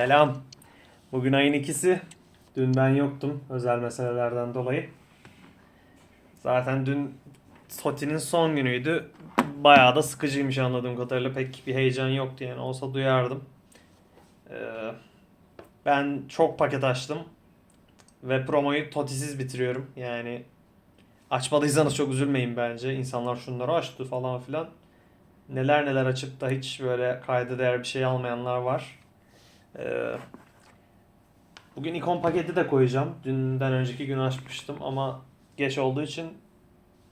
Selam. Bugün ayın ikisi. Dün ben yoktum özel meselelerden dolayı. Zaten dün Soti'nin son günüydü. Bayağı da sıkıcıymış anladığım kadarıyla. Pek bir heyecan yoktu yani. Olsa duyardım. Ee, ben çok paket açtım. Ve promoyu Toti'siz bitiriyorum. Yani açmadıysanız çok üzülmeyin bence. İnsanlar şunları açtı falan filan. Neler neler açıp da hiç böyle kayda değer bir şey almayanlar var. Ee, bugün ikon paketi de koyacağım. Dünden önceki gün açmıştım ama geç olduğu için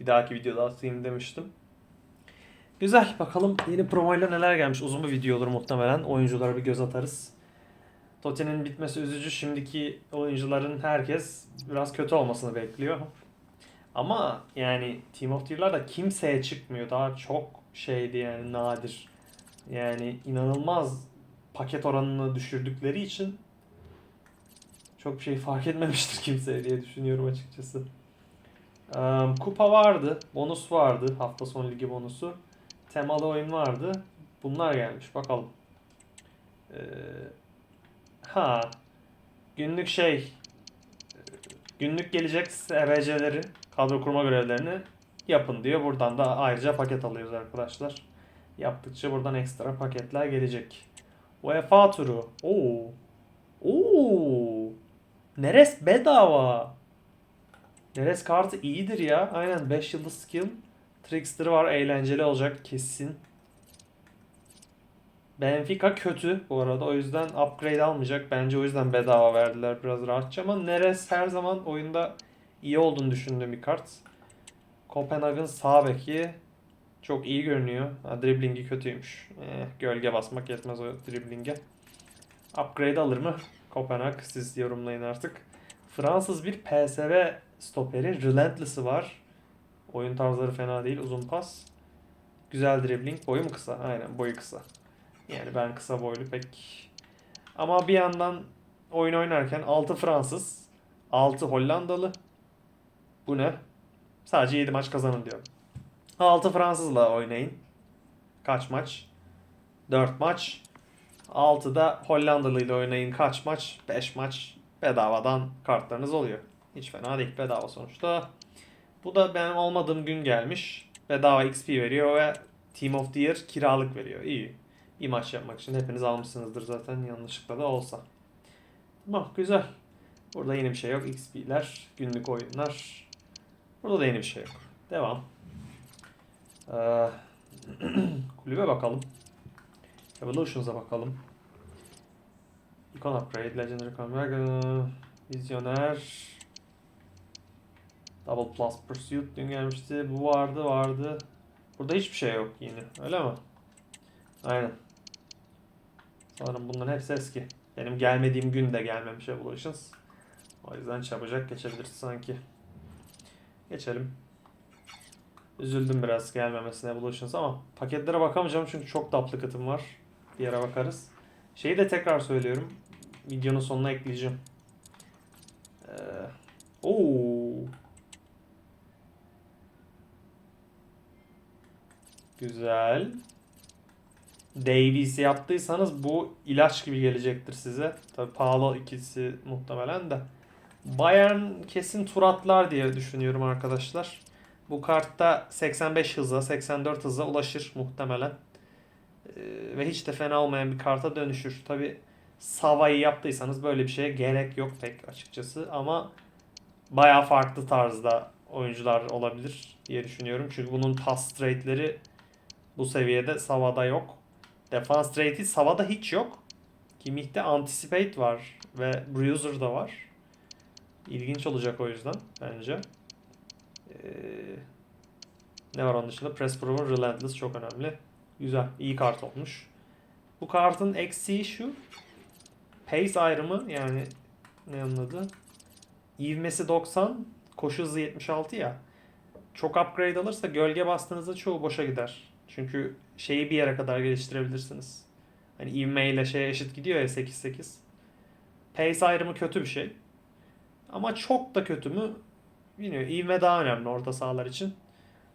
bir dahaki videoda atayım demiştim. Güzel bakalım yeni promoyla neler gelmiş. Uzun bir video olur muhtemelen. Oyunculara bir göz atarız. Toti'nin bitmesi üzücü. Şimdiki oyuncuların herkes biraz kötü olmasını bekliyor. Ama yani Team of the Year'lar da kimseye çıkmıyor. Daha çok şeydi yani nadir. Yani inanılmaz paket oranını düşürdükleri için çok bir şey fark etmemiştir kimseye diye düşünüyorum açıkçası. Kupa vardı, bonus vardı, hafta sonu ligi bonusu. Temalı oyun vardı. Bunlar gelmiş bakalım. Ha, günlük şey, günlük gelecek SRC'leri, kadro kurma görevlerini yapın diyor. Buradan da ayrıca paket alıyoruz arkadaşlar. Yaptıkça buradan ekstra paketler gelecek. UEFA turu. Oo. Oo. Neres bedava. Neres kartı iyidir ya. Aynen 5 yıldız skill. Trickster var. Eğlenceli olacak kesin. Benfica kötü bu arada. O yüzden upgrade almayacak. Bence o yüzden bedava verdiler biraz rahatça ama Neres her zaman oyunda iyi olduğunu düşündüğüm bir kart. Kopenhag'ın sağ beki çok iyi görünüyor. Ha, driblingi kötüymüş. Eh, gölge basmak yetmez o driblinge. Upgrade alır mı? Kopenhag siz yorumlayın artık. Fransız bir PSV stoperi. Relentless'ı var. Oyun tarzları fena değil. Uzun pas. Güzel dribbling. Boyu mu kısa? Aynen boyu kısa. Yani ben kısa boylu pek. Ama bir yandan oyun oynarken 6 Fransız, 6 Hollandalı. Bu ne? Sadece 7 maç kazanın diyor. 6 Fransızla oynayın. Kaç maç? 4 maç. 6 da Hollandalı ile oynayın kaç maç? 5 maç. Bedavadan kartlarınız oluyor. Hiç fena değil bedava sonuçta. Bu da benim olmadığım gün gelmiş. Bedava XP veriyor ve Team of the Year kiralık veriyor. İyi. Bir maç yapmak için hepiniz almışsınızdır zaten yanlışlıkla da olsa. Tamam güzel. Burada yeni bir şey yok. XP'ler, günlük oyunlar. Burada da yeni bir şey yok. Devam. Ee, kulübe bakalım. Evolutions'a bakalım. Icon Upgrade, Legendary ee, Vizyoner, Double Plus Pursuit dün gelmişti. Bu vardı, vardı. Burada hiçbir şey yok yine. Öyle mi? Aynen. Sanırım bunların hepsi eski. Benim gelmediğim gün de gelmemiş Evolutions. O yüzden çabucak geçebiliriz sanki. Geçelim. Üzüldüm biraz gelmemesine Evolutions ama paketlere bakamayacağım çünkü çok duplicat'ım var. Bir yere bakarız. Şeyi de tekrar söylüyorum. Videonun sonuna ekleyeceğim. Ee, oo. Güzel. Davies'i yaptıysanız bu ilaç gibi gelecektir size. Tabi pahalı ikisi muhtemelen de. Bayern kesin tur atlar diye düşünüyorum arkadaşlar. Bu kartta 85 hıza, 84 hıza ulaşır muhtemelen. Ee, ve hiç de fena olmayan bir karta dönüşür. Tabi Sava'yı yaptıysanız böyle bir şeye gerek yok pek açıkçası. Ama baya farklı tarzda oyuncular olabilir diye düşünüyorum. Çünkü bunun pass trade'leri bu seviyede Sava'da yok. Defense trade'i Sava'da hiç yok. Kimmih'te Anticipate var ve Bruiser'da var. İlginç olacak o yüzden bence. Ee, ne var onun dışında? Press Prover Relentless çok önemli. Güzel. iyi kart olmuş. Bu kartın eksiği şu. Pace ayrımı yani ne anladı? İvmesi 90, koşu hızı 76 ya. Çok upgrade alırsa gölge bastığınızda çoğu boşa gider. Çünkü şeyi bir yere kadar geliştirebilirsiniz. Hani ivme ile şeye eşit gidiyor ya 8-8. Pace ayrımı kötü bir şey. Ama çok da kötü mü bilmiyorum. İvme daha önemli orta sahalar için.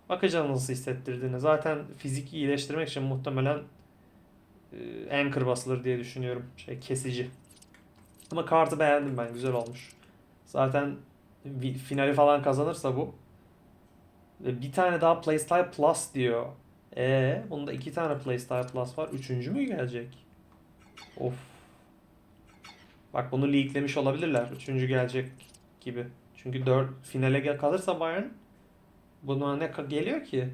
Bakacağız nasıl hissettirdiğini. Zaten fizik iyileştirmek için muhtemelen e, anchor basılır diye düşünüyorum. Şey kesici. Ama kartı beğendim ben. Güzel olmuş. Zaten finali falan kazanırsa bu. Ve bir tane daha Playstyle Plus diyor. E, bunda iki tane Playstyle Plus var. Üçüncü mü gelecek? Of. Bak bunu leaklemiş olabilirler. Üçüncü gelecek gibi. Çünkü dört finale gel- kalırsa Bayern buna ne geliyor ki?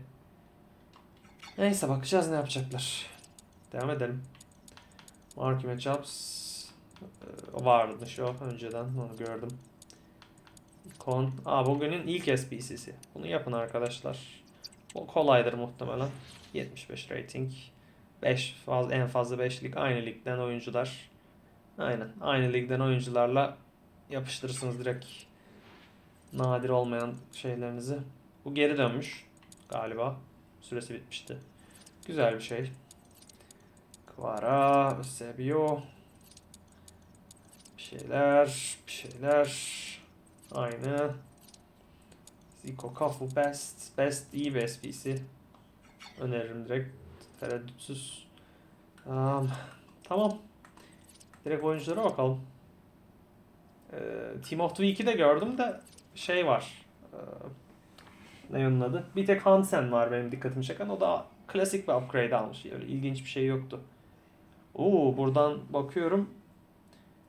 Neyse bakacağız ne yapacaklar. Devam edelim. Marquee Matchups ee, varmış o önceden onu gördüm. Ikon. Aa bugünün ilk SBC'si. Bunu yapın arkadaşlar. O kolaydır muhtemelen. 75 rating. 5 fazla en fazla 5 lig aynı ligden oyuncular. Aynen. Aynı ligden oyuncularla yapıştırırsınız direkt nadir olmayan şeylerinizi. Bu geri dönmüş galiba. Süresi bitmişti. Güzel bir şey. Kvara, Eusebio. Bir şeyler, bir şeyler. Aynı. Zico, Kafu, Best. Best iyi bir SPC. Öneririm direkt. Tereddütsüz. Um, tamam. Direkt oyunculara bakalım. Ee, Team of the Week'i de gördüm de şey var. Ee, ne onun adı? Bir tek Hansen var benim dikkatimi çeken. O da klasik bir upgrade almış. Öyle ilginç bir şey yoktu. Oo buradan bakıyorum.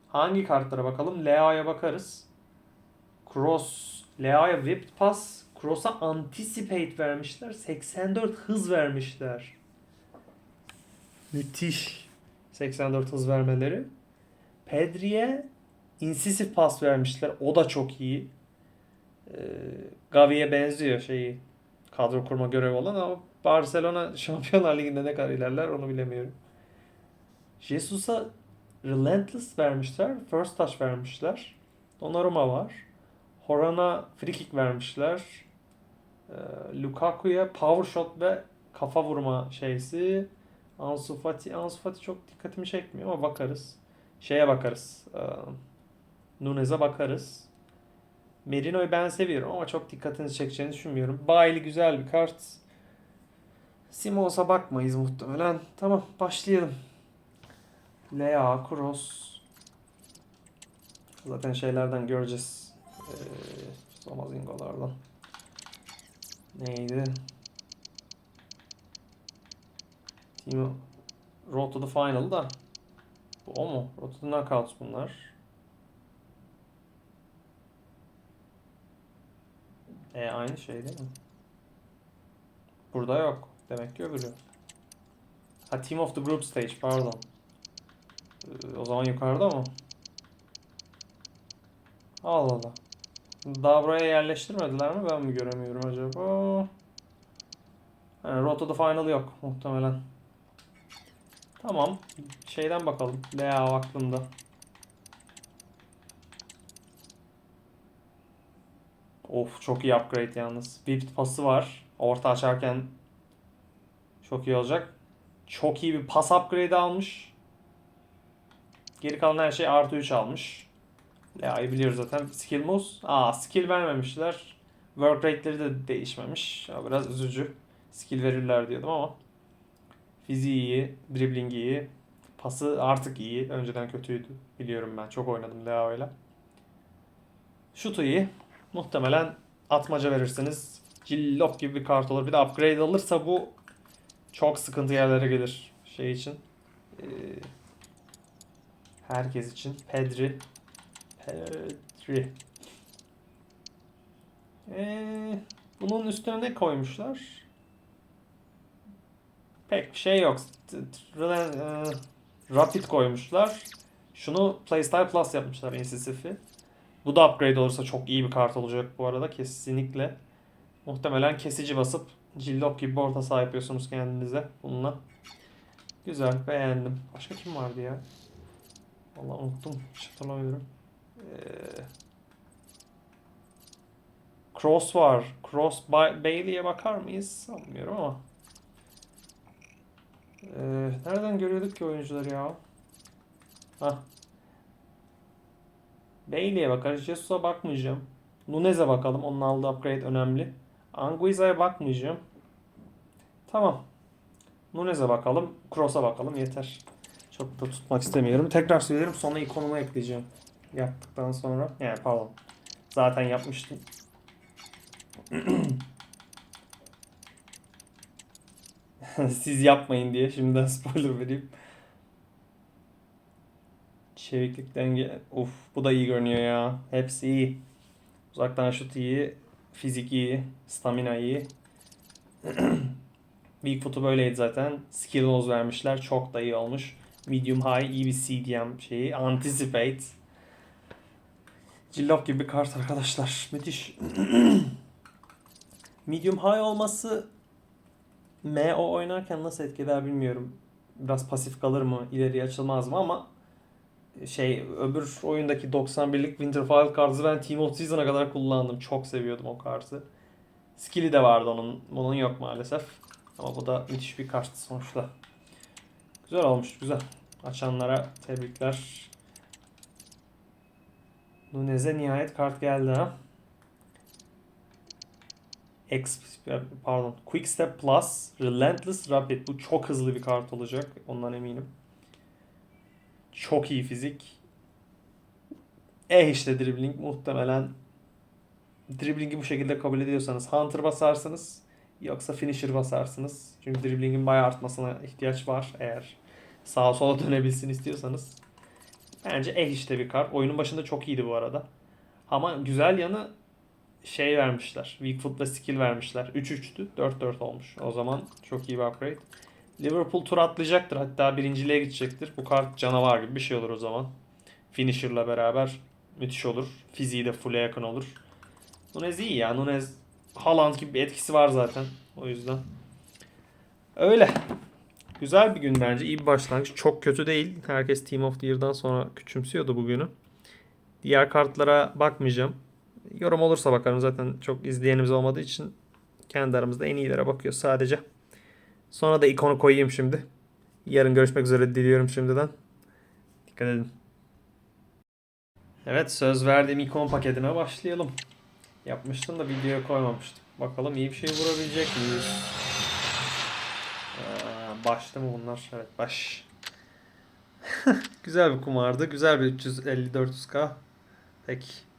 Hangi kartlara bakalım? Lea'ya bakarız. Cross. Lea'ya whipped pass. Cross'a anticipate vermişler. 84 hız vermişler. Müthiş. 84 hız vermeleri. Pedri'ye incisive pas vermişler. O da çok iyi. Ee, Gavi'ye benziyor şeyi. Kadro kurma görevi olan ama Barcelona Şampiyonlar Ligi'nde ne kadar ilerler onu bilemiyorum. Jesus'a Relentless vermişler. First Touch vermişler. Donnarumma var. Horan'a free kick vermişler. Ee, Lukaku'ya power shot ve kafa vurma şeysi. Ansu Fati, Ansu Fati çok dikkatimi çekmiyor ama bakarız. Şeye bakarız. Ee, Nunez'e bakarız. Merino'yu ben seviyorum ama çok dikkatinizi çekeceğini düşünmüyorum. Bailey güzel bir kart. Simons'a bakmayız muhtemelen. Tamam başlayalım. Lea, Kroos. Zaten şeylerden göreceğiz. Ee, Somazingo'lardan. Neydi? Team Road to the Final da. O mu? Road to the Knockouts bunlar. E aynı şey değil mi? Burada yok. Demek ki öbürü. Ha Team of the Group Stage pardon. Ee, o zaman yukarıda mı? Allah Allah. Daha buraya yerleştirmediler mi? Ben mi göremiyorum acaba? Yani the Final yok muhtemelen. Tamam. Şeyden bakalım. Lea aklımda. Of çok iyi upgrade yalnız. Bir pası var. Orta açarken çok iyi olacak. Çok iyi bir pas upgrade almış. Geri kalan her şey artı 3 almış. Lea'yı biliyoruz zaten. Skill moves. Aa skill vermemişler. Work rate'leri de değişmemiş. Biraz üzücü. Skill verirler diyordum ama. Fiziği iyi. Dribbling iyi. Pası artık iyi. Önceden kötüydü. Biliyorum ben. Çok oynadım Lea'yla. Şutu iyi. Muhtemelen atmaca verirseniz cillop gibi bir kart olur. Bir de upgrade alırsa bu çok sıkıntı yerlere gelir şey için. Ee, herkes için. Pedri. Pedri. Ee, bunun üstüne ne koymuşlar? Pek bir şey yok. E, Rapid koymuşlar. Şunu Playstyle Plus yapmışlar Incisive'i. Bu da upgrade olursa çok iyi bir kart olacak bu arada kesinlikle. Muhtemelen kesici basıp cillop gibi bir orta saha yapıyorsunuz kendinize bununla. Güzel beğendim. Başka kim vardı ya? Vallahi unuttum. Hiç hatırlamıyorum. Ee, Cross var. Cross Ba- Bailey'e bakar mıyız? Sanmıyorum ama. Ee, nereden görüyorduk ki oyuncuları ya? Hah. Bailey'e bakarız. Jesus'a bakmayacağım. Nunez'e bakalım. Onun aldığı upgrade önemli. Anguiza'ya bakmayacağım. Tamam. Nunez'e bakalım. Kroos'a bakalım. Yeter. Çok da tutmak istemiyorum. Tekrar söylerim sonra ikonumu ekleyeceğim. Yaptıktan sonra. Yani pardon. Zaten yapmıştım. Siz yapmayın diye şimdiden spoiler vereyim. Çeviklik denge. Uf bu da iyi görünüyor ya. Hepsi iyi. Uzaktan şut iyi. Fizik iyi. Stamina iyi. Weak foot'u böyleydi zaten. Skill nose vermişler. Çok da iyi olmuş. Medium high iyi bir CDM şeyi. Anticipate. Cillop gibi bir kart arkadaşlar. Müthiş. Medium high olması MO oynarken nasıl etki eder bilmiyorum. Biraz pasif kalır mı? ileriye açılmaz mı ama şey öbür oyundaki 91'lik Winterfell kartı ben Team of Season'a kadar kullandım. Çok seviyordum o kartı. Skill'i de vardı onun. Bunun yok maalesef. Ama bu da müthiş bir kart sonuçta. Güzel olmuş, güzel. Açanlara tebrikler. Nunez'e nihayet kart geldi ha. X, pardon. Quick Step Plus, Relentless Rapid. Bu çok hızlı bir kart olacak. Ondan eminim. Çok iyi fizik. Eh işte dribbling muhtemelen dribbling'i bu şekilde kabul ediyorsanız Hunter basarsınız yoksa finisher basarsınız. Çünkü dribbling'in bayağı artmasına ihtiyaç var eğer sağa sola dönebilsin istiyorsanız. Bence eh işte bir kart. Oyunun başında çok iyiydi bu arada. Ama güzel yanı şey vermişler. Weak foot ve skill vermişler. 3-3'tü. 4-4 olmuş. O zaman çok iyi bir upgrade. Liverpool tur atlayacaktır. Hatta birinciliğe gidecektir. Bu kart canavar gibi bir şey olur o zaman. Finisher'la beraber müthiş olur. Fiziği de full'e yakın olur. Nunez iyi ya. Nunez Haaland gibi bir etkisi var zaten. O yüzden. Öyle. Güzel bir gün bence. İyi bir başlangıç. Çok kötü değil. Herkes Team of the Year'dan sonra küçümsüyordu bugünü. Diğer kartlara bakmayacağım. Yorum olursa bakarım. Zaten çok izleyenimiz olmadığı için kendi aramızda en iyilere bakıyor sadece. Sonra da ikonu koyayım şimdi. Yarın görüşmek üzere diliyorum şimdiden. Dikkat edin. Evet söz verdiğim ikon paketine başlayalım. Yapmıştım da videoya koymamıştım. Bakalım iyi bir şey vurabilecek miyiz? Aa, başta mı bunlar? Evet baş. Güzel bir kumardı. Güzel bir 350-400k. Peki.